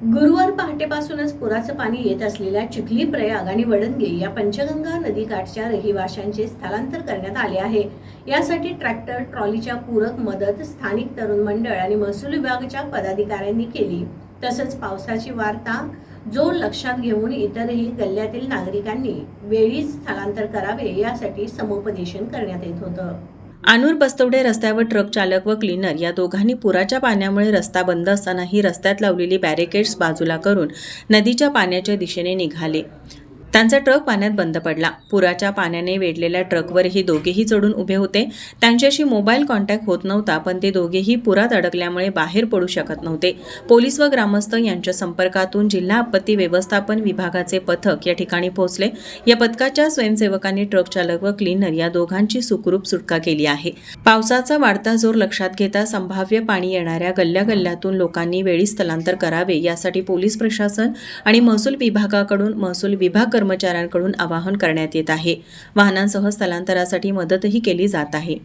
गुरुवार पहाटेपासूनच पुराचं पाणी येत असलेल्या चिखली प्रयाग आणि वडंगे या पंचगंगा नदीकाठच्या रहिवाशांचे स्थलांतर करण्यात आले आहे. यासाठी ट्रॅक्टर ट्रॉलीच्या पूरक मदत स्थानिक तरुण मंडळ आणि महसूल विभागाच्या पदाधिकाऱ्यांनी केली. तसंच पावसाची वार्ता जोर लक्षात घेऊन इतरही गल्ल्यातील नागरिकांनी वेळीच स्थलांतर करावे यासाठी समुपदेशन करण्यात येत होतं. आनूर बस्तवडे रस्त्यावर ट्रक चालक व क्लीनर या दोघांनी पुराच्या पाण्यामुळे रस्ता बंद असतानाही रस्त्यात लावलेली बॅरिकेड्स बाजूला करून नदीच्या पाण्याच्या दिशेने निघाले. त्यांचा ट्रक पाण्यात बंद पडला. पुराच्या पाण्याने वेढलेल्या ट्रकवर ही दोघेही चढून उभे होते. त्यांच्याशी मोबाईल कॉन्टॅक्ट होत नव्हता पण ते दोघेही पुरात अडकल्यामुळे बाहेर पडू शकत नव्हते. पोलीस व ग्रामस्थ यांच्या संपर्कातून जिल्हा आपत्ती व्यवस्थापन विभागाचे पथक या ठिकाणी पोहोचले. या पथकाच्या स्वयंसेवकांनी ट्रक चालक व क्लीनर या दोघांची सुखरूप सुटका केली आहे. पावसाचा वाढता जोर लक्षात घेता संभाव्य पाणी येणाऱ्या गल्ल्या गल्ल्यातून लोकांनी वेळी स्थलांतर करावे यासाठी पोलीस प्रशासन आणि महसूल विभागाकडून महसूल विभाग कर्मचाऱ्यांकडून आवाहन करण्यात येत आहे. वाहनांसह स्थलांतरासाठी मदतही केली जात आहे.